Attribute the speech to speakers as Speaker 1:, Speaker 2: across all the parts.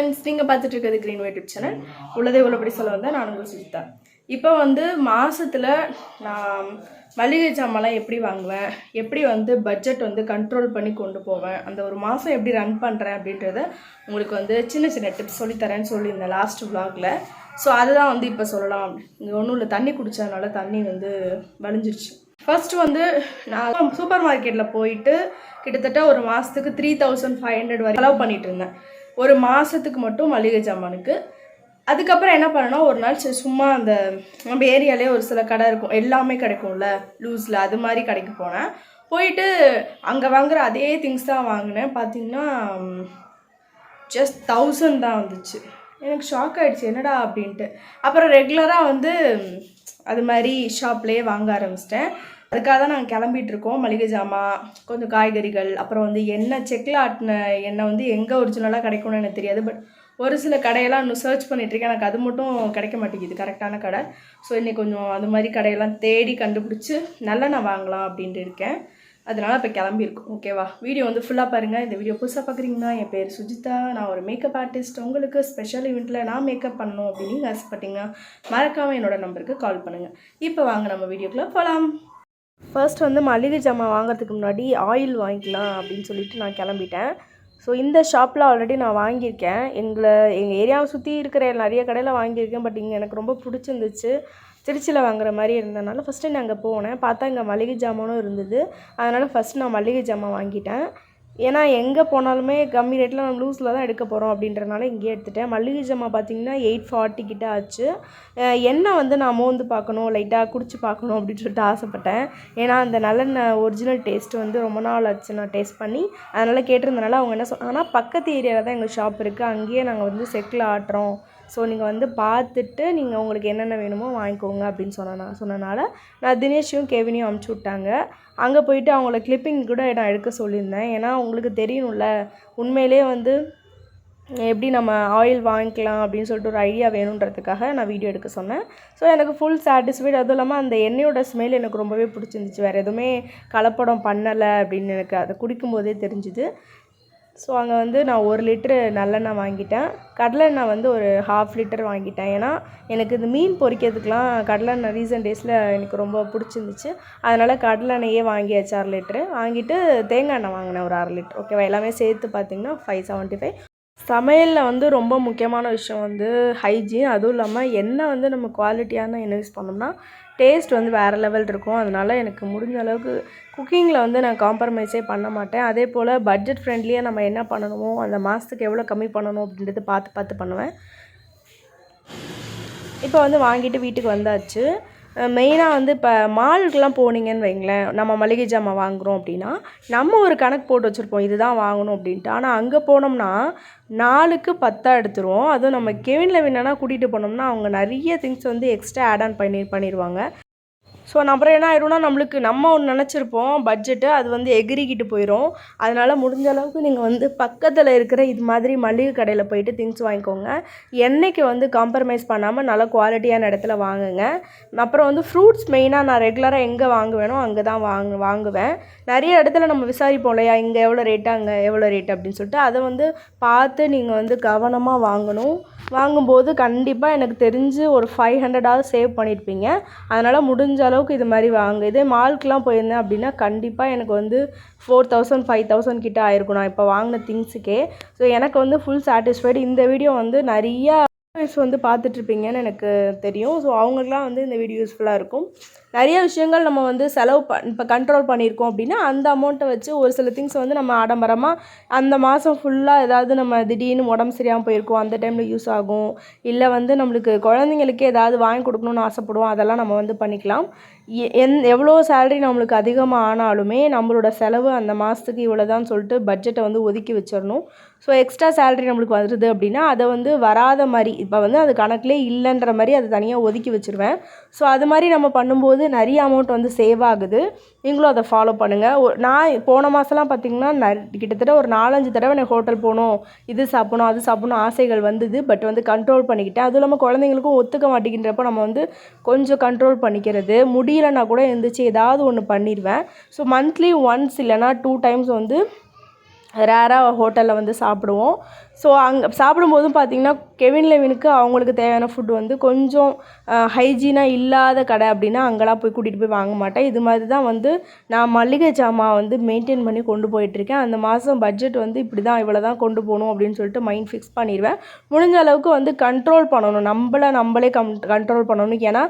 Speaker 1: Friends நீங்கள் பார்த்துட்டு இருக்கிறது க்ரீன் யூடியூப் சேனல் உள்ளதே உள்ளபடி சொல்ல வந்தால் நான் உங்கள் சுஜிதா. இப்போ வந்து மாதத்தில் நான் மளிகை சாமான்லாம் எப்படி வாங்குவேன்? எப்படி வந்து பட்ஜெட் வந்து கண்ட்ரோல் பண்ணி கொண்டு போவேன்? அந்த ஒரு மாதம் எப்படி ரன் பண்ணுறேன் அப்படின்றத உங்களுக்கு வந்து சின்ன சின்ன டிப்ஸ் சொல்லித்தரேன்னு சொல்லியிருந்தேன் லாஸ்ட் vlogல. ஸோ அதுதான் வந்து இப்போ சொல்லலாம். இங்கே ஒன்றும் இல்லை தண்ணி குடிச்சதுனால தண்ணி வந்து வலிஞ்சிருச்சு ஃபர்ஸ்ட் வந்து நான் சூப்பர் மார்க்கெட்டில் போயிட்டு கிட்டத்தட்ட ஒரு மாதத்துக்கு த்ரீ தௌசண்ட் ஃபைவ் ஹண்ட்ரட் வரை செலவு பண்ணிட்டு இருந்தேன். ஒரு மாதத்துக்கு மட்டும் மளிகை சாமானுக்கு அதுக்கப்புறம் என்ன பண்ணேன்னா ஒரு நாள் சும்மா அந்த நம்ம ஏரியாலே ஒரு சில கடை இருக்கும். எல்லாமே கிடைக்கும்ல லூஸில் அது மாதிரி கடைக்கு போனேன். போயிட்டு அங்கே வாங்குற அதே திங்ஸ் தான் வாங்கினேன். பார்த்தீங்கன்னா ஜஸ்ட் தௌசண்ட் தான் வந்துச்சு. எனக்கு ஷாக் ஆயிடுச்சு. என்னடா அப்படின்ட்டு. அப்புறம் ரெகுலராக வந்து அது மாதிரி ஷாப்லேயே வாங்க ஆரம்பிச்சிட்டேன். அதுக்காக தான் நாங்கள் கிளம்பிட்டு இருக்கோம் மளிகை ஜாமான் கொஞ்சம் காய்கறிகள் அப்புறம் வந்து எண்ணெய் செக்கில் ஆட்டின எண்ணெய் வந்து எங்கே ஒரிஜினலாக கிடைக்கும்னு எனக்கு தெரியாது. பட் ஒரு சில கடையெல்லாம் இன்னும் சர்ச் பண்ணிகிட்ருக்கேன் எனக்கு அது மட்டும் கிடைக்க மாட்டேங்குது. கரெக்டான கடை. ஸோ இன்னைக்கு கொஞ்சம் அது மாதிரி கடையெல்லாம் தேடி கண்டுபிடிச்சி நல்லெண்ணெய் வாங்கலாம் அப்படின்ட்டு இருக்கேன். அதனால் இப்போ கிளம்பியிருக்கோம். ஓகேவா வீடியோ வந்து ஃபுல்லாக பாருங்கள் இந்த வீடியோ புதுசாக பார்க்குறீங்கன்னா என் பேர் சுஜிதா. நான் ஒரு மேக்கப் ஆர்டிஸ்ட் உங்களுக்கு ஸ்பெஷல் ஈவெண்ட்டில் நான் மேக்கப் பண்ணணும் அப்படின்னு ஆசைப்பட்டீங்க மறக்காமல் என்னோடய நம்பருக்கு கால் பண்ணுங்கள் இப்போ வாங்க நம்ம வீடியோக்குள்ளே போகலாம் ஃபர்ஸ்ட் வந்து மளிகை ஜாமான் வாங்குறதுக்கு முன்னாடி ஆயில் வாங்கிக்கலாம் அப்படின்னு சொல்லிட்டு நான் கிளம்பிட்டேன். ஸோ இந்த ஷாப்பில் ஆல்ரெடி நான் வாங்கியிருக்கேன். எங்களை எங்கள் ஏரியாவை சுற்றி இருக்கிற நிறைய கடையில் வாங்கியிருக்கேன். பட் இங்கே எனக்கு ரொம்ப பிடிச்சிருந்துச்சு. திருச்சியில் வாங்குற மாதிரி இருந்தனால ஃபஸ்ட்டு நான் அங்கே போனேன். பார்த்தா இங்கே மளிகை ஜாமானும் இருந்தது. அதனால் ஃபஸ்ட் நான் மளிகை ஜாமான் வாங்கிட்டேன். ஏன்னா எங்கே போனாலுமே கம்மி ரேட்டில் நம்ம லூஸில் தான் எடுக்க போகிறோம் அப்படின்றனால இங்கேயே எடுத்துட்டேன். மல்லிகை ஜாமான் பார்த்தீங்கன்னா எயிட் ஃபார்ட்டி கிட்ட ஆச்சு. எண்ணெய் வந்து நான் மோந்து பார்க்கணும் லைட்டாக குடிச்சு பார்க்கணும் அப்படின்னு சொல்லிட்டு ஆசைப்பட்டேன். ஏன்னா அந்த நல்லெண்ணெய் ஒரிஜினல் டேஸ்ட் வந்து ரொம்ப நாள் ஆச்சு நான் டேஸ்ட் பண்ணி. அதனால் கேட்டிருந்தனால அவங்க என்ன சொன்னாங்கன்னா பக்கத்து ஏரியாவில் தான் எங்கள் ஷாப் இருக்குது அங்கேயே நாங்கள் வந்து செக்கில் ஆட்டுறோம். ஸோ நீங்கள் வந்து பார்த்துட்டு நீங்கள் உங்களுக்கு என்னென்ன வேணுமோ வாங்கிக்கோங்க அப்படின்னு சொன்னா சொன்னனால நான் தினேஷையும் கெவினையும் அமுச்சு விட்டாங்க. அங்கே போயிட்டு அவங்கள கிளிப்பிங் கூட நான் எடுக்க சொல்லியிருந்தேன். ஏன்னா உங்களுக்கு தெரியணும்ல உண்மையிலே வந்து எப்படி நம்ம ஆயில் வாங்கிக்கலாம் அப்படின்னு சொல்லிட்டு ஒரு ஐடியா வேணுன்றதுக்காக நான் வீடியோ எடுக்க சொன்னேன். ஸோ எனக்கு ஃபுல் சாட்டிஸ்ஃபைட் அதுவும் இல்லாமல் அந்த எண்ணெயோட ஸ்மெல் எனக்கு ரொம்பவே பிடிச்சிருந்துச்சு. வேறு எதுவுமே கலப்படம் பண்ணலை அப்படின்னு எனக்கு அதை குடிக்கும்போதே தெரிஞ்சுது. ஸோ அங்கே வந்து நான் ஒரு லிட்ரு நல்லெண்ணெய் வாங்கிட்டேன். கடலெண்ணெய் வந்து ஒரு ஹாஃப் லிட்டர் வாங்கிட்டேன். ஏன்னா எனக்கு இந்த மீன் பொறிக்கிறதுக்கெலாம் கடலெண்ணெய் ரீசன்ட் டேஸில் எனக்கு ரொம்ப பிடிச்சிருந்துச்சு. அதனால் கடலெண்ணெயே வாங்கியாச்சு அரை லிட்ரு வாங்கிட்டு தேங்காய் எண்ணெய் வாங்கினேன் ஒரு அரை லிட்டர். ஓகேவா எல்லாமே சேர்த்து பார்த்தீங்கன்னா ஃபைவ் செவன்ட்டி ஃபைவ் சமையலில் வந்து ரொம்ப முக்கியமான விஷயம் வந்து ஹைஜீன் அதுவும் இல்லாமல் எண்ணெய் வந்து நம்ம குவாலிட்டியான எண்ணெய் யூஸ் பண்ணோம்னா டேஸ்ட் வந்து வேறு லெவல் இருக்கும். அதனால் எனக்கு முடிஞ்ச அளவுக்கு குக்கிங்கில் வந்து நான் காம்ப்ரமைஸே பண்ண மாட்டேன். அதே போல் பட்ஜெட் ஃப்ரெண்ட்லியாக நம்ம என்ன பண்ணணுமோ அந்த மாதத்துக்கு எவ்வளோ கம்மி பண்ணணும் அப்படின்றது பார்த்து பார்த்து பண்ணுவேன். இப்போ வந்து வாங்கிட்டு வீட்டுக்கு வந்தாச்சு. மெயினாக வந்து இப்போ மாலுக்கெலாம் போனீங்கன்னு வைங்களேன் நம்ம மளிகை ஜாமான் வாங்குகிறோம் அப்படின்னா நம்ம ஒரு கணக்கு போட்டு வச்சுருப்போம் இதுதான் வாங்கணும் அப்படின்ட்டு. ஆனால் அங்கே போனோம்னா நாலுக்கு பத்தாக எடுத்துருவோம். அதுவும் நம்ம கெவினில் வேணுன்னா கூட்டிகிட்டு போனோம்னா அவங்க நிறைய திங்ஸ் வந்து எக்ஸ்ட்ரா ஆட் ஆன் பண்ணி பண்ணிடுவாங்க ஸோ அப்புறம் என்ன ஆயிடும்னா நம்மளுக்கு நம்ம ஒன்று நினச்சிருப்போம் பட்ஜெட்டு அது வந்து எகிரிக்கிட்டு போயிடும் அதனால் முடிஞ்ச அளவுக்கு நீங்கள் வந்து பக்கத்தில் இருக்கிற இது மாதிரி மளிகை கடையில் போயிட்டு திங்ஸ் வாங்கிக்கோங்க. என்றைக்கு வந்து காம்ப்ரமைஸ் பண்ணாமல் நல்ல குவாலிட்டியான இடத்துல வாங்குங்க. அப்புறம் வந்து ஃப்ரூட்ஸ் மெயினாக நான் ரெகுலராக எங்கே வாங்குவேனோ அங்கே தான் வாங்கு வாங்குவேன். நிறைய இடத்துல நம்ம விசாரிப்போம் இல்லையா இங்கே எவ்வளோ ரேட்டு அங்கே எவ்வளோ ரேட் அப்படின்னு சொல்லிட்டு. அதை வந்து பார்த்து நீங்கள் வந்து கவனமாக வாங்கணும். வாங்கும்போது கண்டிப்பாக எனக்கு தெரிஞ்சு ஒரு ஃபைவ் ஹண்ட்ரடாவது சேவ் பண்ணியிருப்பீங்க அதனால் முடிஞ்ச அளவு அளவுக்கு இது மாதிரி வாங்க. இதே மால்க்கெலாம் போயிருந்தேன் அப்படின்னா கண்டிப்பாக எனக்கு வந்து ஃபோர் தௌசண்ட் ஃபைவ் தௌசண்ட் கிட்ட ஆயிருக்கும். நான் இப்போ வாங்கின திங்ஸுக்கே ஸோ எனக்கு வந்து ஃபுல் சாட்டிஸ்ஃபைடு இந்த வீடியோ வந்து நிறையா வியூஸ் வந்து பார்த்துட்ருப்பீங்கன்னு எனக்கு தெரியும். ஸோ அவங்களுக்குலாம் வந்து இந்த வீடியோ யூஸ்ஃபுல்லாக இருக்கும். நிறைய விஷயங்கள் நம்ம வந்து செலவு ப இப்போ கண்ட்ரோல் பண்ணியிருக்கோம் அப்படின்னா அந்த அமௌண்ட்டை வச்சு ஒரு சில திங்ஸ் வந்து நம்ம ஆடம்பரமாக அந்த மாதம் ஃபுல்லாக ஏதாவது நம்ம திடீர்னு உடம்பு சரியாமல் போயிருக்கோம். அந்த டைமில் யூஸ் ஆகும். இல்லை வந்து நம்மளுக்கு குழந்தைங்களுக்கு ஏதாவது வாங்கி கொடுக்கணும்னு ஆசைப்படுவோம். அதெல்லாம் நம்ம வந்து பண்ணிக்கலாம். எந் எவ்வளோ சேலரி நம்மளுக்கு அதிகமாக ஆனாலுமே நம்மளோட செலவு அந்த மாதத்துக்கு இவ்வளோதான் சொல்லிட்டு பட்ஜெட்டை வந்து ஒதுக்கி வச்சிடணும் ஸோ எக்ஸ்ட்ரா சேலரி நம்மளுக்கு வருது அப்படின்னா அதை வந்து வராத மாதிரி இப்போ வந்து அது கணக்கிலே இல்லைன்ற மாதிரி அதை தனியாக ஒதுக்கி வச்சிருவேன். ஸோ அது மாதிரி நம்ம பண்ணும்போது நிறைய அமௌண்ட் வந்து சேவ் ஆகுது. நீங்களும் அதை ஃபாலோ பண்ணுங்கள் நான் போன மாதம்லாம் பார்த்தீங்கன்னா நர் கிட்டத்தட்ட ஒரு நாலஞ்சு தடவை எனக்கு ஹோட்டல் போகணும் இது சாப்பிடணும் அது சாப்பிடணும் ஆசைகள் வந்தது. பட் வந்து கண்ட்ரோல் பண்ணிக்கிட்டேன். அதுவும் இல்லாமல் குழந்தைங்களுக்கும் ஒத்துக்க மாட்டேங்கின்றப்போ நம்ம வந்து கொஞ்சம் கண்ட்ரோல் பண்ணிக்கிறது. முடியலன்னா கூட எழுந்திரிச்சு ஏதாவது ஒன்று பண்ணிடுவேன் ஸோ மந்த்லி ஒன்ஸ் இல்லைனா டூ டைம்ஸ் வந்து ரேராக ஹோட்டலில் வந்து சாப்பிடுவோம். ஸோ அங்கே சாப்பிடும்போதும் பார்த்திங்கன்னா கெவின் லெவினுக்கு அவங்களுக்கு தேவையான ஃபுட் வந்து கொஞ்சம் ஹைஜீனாக இல்லாத கடை அப்படின்னா அங்கெல்லாம் போய் கூட்டிகிட்டு போய் வாங்க மாட்டேன். இது மாதிரி தான் வந்து நான் மளிகை ஜாமான் வந்து மெயின்டைன் பண்ணி கொண்டு போயிட்டுருக்கேன் அந்த மாதம் பட்ஜெட் வந்து இப்படி தான் இவ்வளோ தான் கொண்டு போகணும் அப்படின்னு சொல்லிட்டு மைண்ட் ஃபிக்ஸ் பண்ணிடுவேன். முடிஞ்ச அளவுக்கு வந்து கண்ட்ரோல் பண்ணணும். நம்மளை நம்மளே கம் கண்ட்ரோல் பண்ணணும். ஏன்னா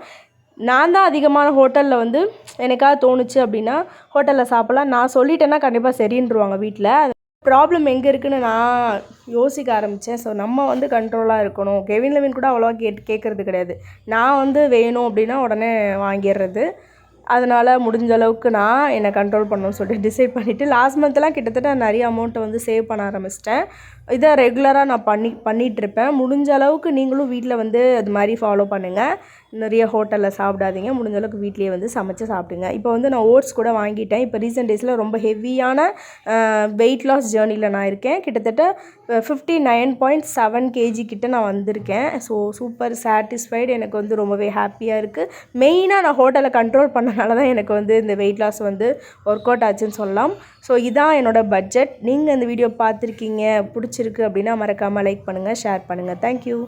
Speaker 1: நான் தான் அதிகமான ஹோட்டலில் வந்து எனக்காவது தோணுச்சு அப்படின்னா ஹோட்டலில் சாப்பிட்லாம். நான் சொல்லிட்டேன்னா கண்டிப்பாக சரின்றுவாங்க வீட்டில் ப்ராப்ளம் எங்கே இருக்குன்னு நான் யோசிக்க ஆரம்பித்தேன் ஸோ நம்ம வந்து கண்ட்ரோலாக இருக்கணும். கெவின் லெவின் கூட அவ்வளோவா கேட் கேட்குறது கிடையாது. நான் வந்து வேணும் அப்படின்னா உடனே வாங்கிடுறது அதனால் முடிஞ்ச அளவுக்கு நான் என்னை கண்ட்ரோல் பண்ணணும்னு சொல்லிட்டு டிசைட் பண்ணிவிட்டு லாஸ்ட் மந்த்லாம் கிட்டத்தட்ட நிறைய அமௌண்ட்டை வந்து சேவ் பண்ண ஆரம்பிச்சிட்டேன். இதை ரெகுலராக நான் பண்ணி பண்ணிகிட்ருப்பேன் முடிஞ்ச அளவுக்கு நீங்களும் வீட்டில் வந்து அது மாதிரி ஃபாலோ பண்ணுங்கள் நிறைய ஹோட்டலில் சாப்பிடாதீங்க. முடிஞ்ச அளவுக்கு வீட்லேயே வந்து சமைச்சு சாப்பிடுங்க. இப்போ வந்து நான் ஓட்ஸ் கூட வாங்கிட்டேன். இப்போ ரீசெண்ட் டேஸில் ரொம்ப ஹெவியான வெயிட் லாஸ் ஜேர்னியில் நான் இருக்கேன். கிட்டத்தட்ட fifty nine point seven KG கிட்ட நான் வந்திருக்கேன். ஸோ சூப்பர் சாட்டிஸ்ஃபைடு எனக்கு வந்து ரொம்பவே ஹாப்பியாக இருக்குது மெயினாக நான் ஹோட்டலை கண்ட்ரோல் பண்ணனால தான் எனக்கு வந்து இந்த வெயிட் லாஸ் வந்து ஒர்க் அவுட் ஆச்சுன்னு சொல்லலாம். ஸோ இதான் என்னோடய பட்ஜெட் நீங்கள் இந்த வீடியோ பார்த்துருக்கீங்க. பிடிச்சிருக்கு அப்படின்னா மறக்காமல் லைக் பண்ணுங்கள் ஷேர் பண்ணுங்கள் தேங்க்யூ